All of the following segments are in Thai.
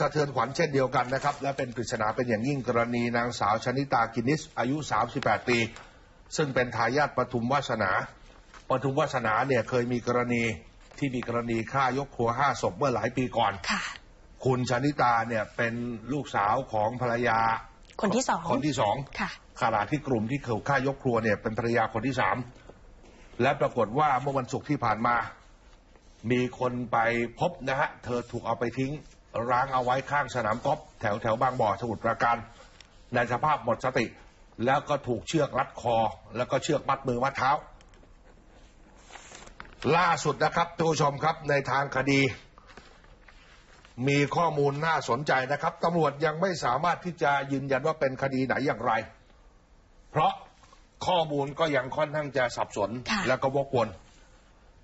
สะเทือนขวัญเช่นเดียวกันนะครับ และเป็นปริศนาเป็นอย่างยิ่งกรณีนางสาวชนิตากินิส อายุ 38 ปี ซึ่งเป็นทายาทปทุมวาสนาปทุมวาสนาเนี่ยเคยมีกรณีที่มีกรณีฆ่ายกครัวห้าศพเมื่อหลายปีก่อนค่ะ คุณชนิตาเนี่ยเป็นลูกสาวของภรรยา คนที่สองคนที่สองค่ะขณะที่กลุ่มที่เขฆ่ายกครัวเนี่ยเป็นภรรยาคนที่สามและปรากฏว่าเมื่อวันศุกร์ที่ผ่านมา มีคนไปพบนะฮะ เธอถูกเอาไปทิ้ง ร้างเอาไว้ข้างสนามกอล์ฟแถวแถวบางบ่อสมุทรปราการ ในสภาพหมดสติ แล้วก็ถูกเชือกรัดคอ แล้วก็เชือกมัดมือมัดเท้า ล่าสุดนะครับท่านผู้ชมครับในทางคดี มีข้อมูลน่าสนใจนะครับตำรวจยังไม่สามารถที่จะยืนยันว่าเป็นคดีไหนอย่างไร เพราะข้อมูลก็ยังค่อนข้างจะสับสนค่ะแล้วก็วกวน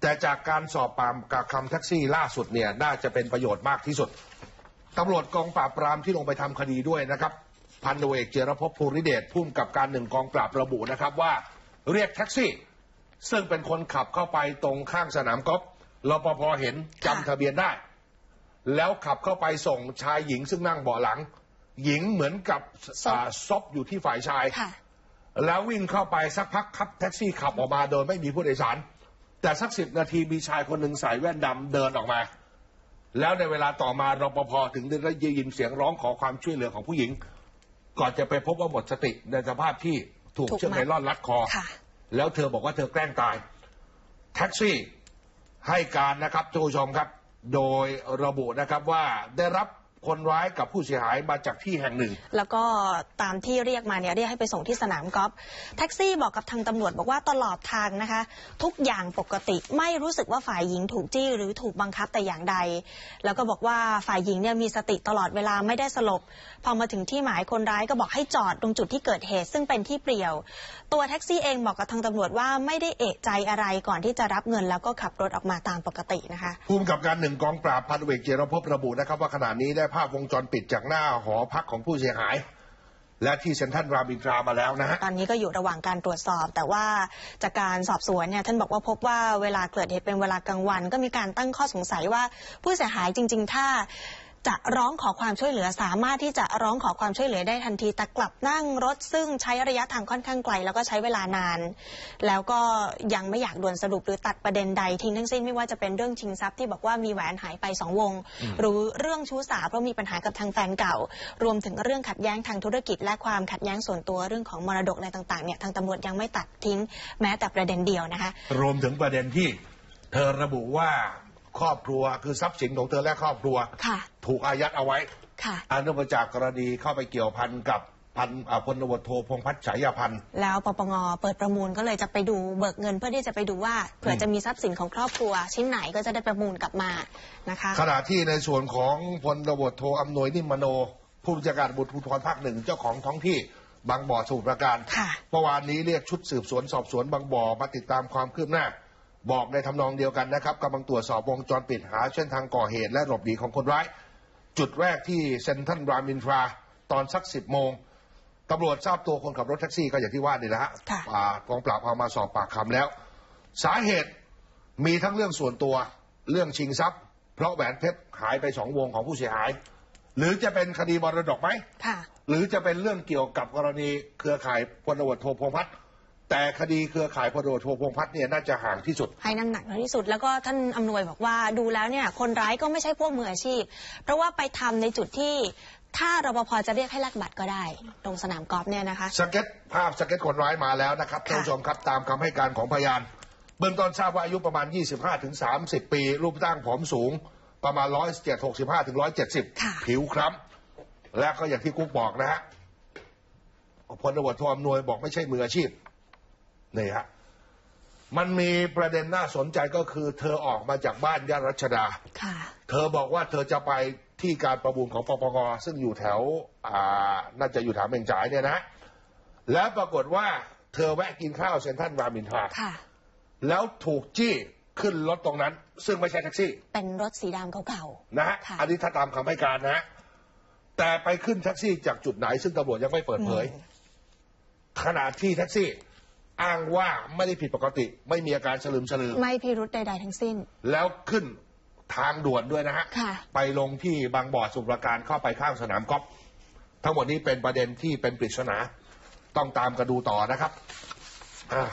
แต่จากการสอบปรามกับคำแท็กซี่ล่าสุดเนี่ยน่าจะเป็นประโยชน์มากที่สุดตำรวจกองปราบปรามที่ลงไปทำคดีด้วยนะครับ พันตำรวจเอกเจรพภูริเดชพุ่มกับการหนึ่งกองปราบระบุนะครับว่าเรียกแท็กซี่ ซึ่งเป็นคนขับเข้าไปตรงข้างสนามกอล์ฟรปภเห็นจำค่ะทะเบียนได้ แล้วขับเข้าไปส่งชายหญิงซึ่งนั่งเบาะหลัง หญิงเหมือนกับอ่าซบอยู่ที่ฝ่ายชาย ค่ะ แล้ววิ่งเข้าไปสักพักขับแท็กซี่ขับออกมาโดยไม่มีผู้โดยสาร แต่สักสิบนาทีมีชายคนหนึ่งใส่แว่นดำเดินออกมา แล้วในเวลาต่อมารปภถึงได้ยินเสียงร้องขอความช่วยเหลือของผู้หญิง ก่อนจะไปพบว่าหมดสติในสภาพที่ถูกถูกเชือกไนลอนรัดคอ ค่ะ แล้วเธอบอกว่าเธอแกล้งตาย แท็กซี่ให้การนะครับท่านผู้ชมครับ โดยระบุนะครับว่าได้รับ คนร้ายกับผู้เสียหายมาจากที่แห่งหนึ่ง แล้วก็ตามที่เรียกมาเนี่ยเรียกให้ไปส่งที่สนามกอล์ฟแท็กซี่บอกกับทางตำรวจบอกว่าตลอดทางนะคะ ทุกอย่างปกติไม่รู้สึกว่าฝ่ายหญิงถูกจี้หรือถูกบังคับแต่อย่างใด แล้วก็บอกว่าฝ่ายหญิงเนี่ยมีสติตลอดเวลาไม่ได้สลบพอมาถึงที่หมายคนร้ายก็บอกให้จอดตรงจุดที่เกิดเหตุ ซึ่งเป็นที่เปลี่ยว ตัวแท็กซี่เองบอกกับทางตำรวจว่าไม่ได้เอะใจอะไรก่อนที่จะรับเงิน แล้วก็ขับรถออกมาตามปกตินะคะภูมิกับการหนึ่งกองปราบพันตำรวจเอกเจรพระบุนะครับว่าขณะนี้ได้ภาพวงจรปิดจากหน้าหอพักของผู้เสียหาย และที่เซ็นทรัลรามอินทรามาแล้วนะฮะ ตอนนี้ก็อยู่ระหว่างการตรวจสอบ แต่ว่าจากการสอบสวนเนี่ยท่านบอกว่าพบว่าเวลาเกิดเหตุเป็นเวลากลางวัน ก็มีการตั้งข้อสงสัยว่าผู้เสียหายจริง ๆ ถ้า จะร้องขอความช่วยเหลือสามารถที่จะร้องขอความช่วยเหลือได้ทันที แต่กลับนั่งรถซึ่งใช้ระยะทางค่อนข้างไกล แล้วก็ใช้เวลานาน แล้วก็ยังไม่อยากด่วนสรุปหรือตัดประเด็นใดทิ้งทั้งสิ้นไม่ว่าจะเป็นเรื่องชิงทรัพย์ที่บอกว่ามีแหวนหายไปสองวง หรือเรื่องชู้สาวเพราะมีปัญหากับทางแฟนเก่า รวมถึงเรื่องขัดแย้งทางธุรกิจ และความขัดแย้งส่วนตัวเรื่องของมรดกอะไรต่างๆเนี่ยทางตำรวจยังไม่ตัดทิ้งแม้แต่ประเด็นเดียวนะคะ รวมถึงประเด็นที่เธอระบุว่า ครอบครัว คือทรัพย์สินของเธอและครอบครัว ค่ะ ถูกอายัดเอาไว้ ค่ะ อันเนื่องมาจากกรณีเข้าไปเกี่ยวพันกับพันอ่าพลตำรวจโทพงษ์พัฒน์ฉายาพันธ์ แล้วปปงเปิดประมูลก็เลยจะไปดูเบิกเงินเพื่อที่จะไปดูว่าเผื่อจะมีทรัพย์สินของครอบครัว ชิ้นไหนก็จะได้ประมูลกลับมานะคะ ขณะที่ในส่วนของพลตำรวจโทอำนวยนิมมโน ผู้บัญชาการตำรวจภูธรภาคหนึ่งเจ้าของท้องที่บางบ่อสมุทรปราการค่ะ เมื่อวานนี้เรียกชุดสืบสวนสอบสวนบางบ่อมาติดตามความคืบหน้า บอกในทำนองเดียวกันนะครับกำลังตรวจสอบวงจรปิดหาเส้นทางก่อเหตุและหลบหนีของคนร้าย จุดแรกที่เซ็นทรัลรามอินทราตอนสักสิบโมงตำรวจทราบตัวคนขับรถแท็กซี่ก็อย่างที่ว่านี่แหละฮะค่ะอ่ากองปราบเอามาสอบปากคำแล้ว สาเหตุมีทั้งเรื่องส่วนตัวเรื่องชิงทรัพย์ เพราะแหวนเพชรหายไปสองวงของผู้เสียหาย หรือจะเป็นคดีมรดกไหมค่ะหรือจะเป็นเรื่องเกี่ยวกับกรณีเครือข่ายพลตำรวจโทพงษ์พัฒน์ แต่คดีเครือข่ายพลตำรวจโทพงษ์พัฒน์เนี่ยน่าจะห่างที่สุด ให้น้ำหนักน้อยที่สุด แล้วก็ท่านอำนวยบอกว่าดูแล้วเนี่ยคนร้ายก็ไม่ใช่พวกมืออาชีพ เพราะว่าไปทำในจุดที่ถ้ารปภจะเรียกให้แลกบัตรก็ได้ ตรงสนามกอล์ฟเนี่ยนะคะ สเก็ตภาพสเก็ตคนร้ายมาแล้วนะครับค่ะ ท่านผู้ชมครับตามคำให้การของพยาน เบื้องต้นทราบว่าอายุประมาณ 25ถึง30 ปี รูปร่างผอมสูงประมาณ107 65ถึงค่ะ170 ผิวคล้ำและก็อย่างที่กุ๊กบอกนะฮะพลตำรวจโทอำนวยบอกไม่ใช่มืออาชีพ นี่ฮะมันมีประเด็นน่าสนใจก็คือ เธอออกมาจากบ้านย่านรัชดา ค่ะ เธอบอกว่าเธอจะไปที่การประมูลของปปงซึ่งอยู่แถว อ่า น่าจะอยู่แถวเมงจ่ายเนี่ยนะ แล้วปรากฏว่าเธอแวะกินข้าวเซ็นทรัลรามอินทราค่ะ แล้วถูกจี้ขึ้นรถตรงนั้น ซึ่งไม่ใช่แท็กซี่ เป็นรถสีดำเก่านะฮะ ค่ะ อันนี้ถ้าตามคำให้การนะฮะแต่ไปขึ้นแท็กซี่จากจุดไหน ซึ่งตำรวจยังไม่เปิดเผยอืมขณะที่แท็กซี่ อ้างว่าไม่ได้ผิดปกติ ไม่มีอาการสลืมสลือๆไม่พิรุธใด ๆ ทั้งสิ้น แล้วขึ้นทางด่วนด้วยนะฮะ ค่ะ ไปลงที่บางบ่อสมุทรปราการเข้าไปข้างสนามกอล์ฟทั้งหมดนี้เป็นประเด็นที่เป็นปริศนา ต้องตามกันดูต่อนะครับอ่า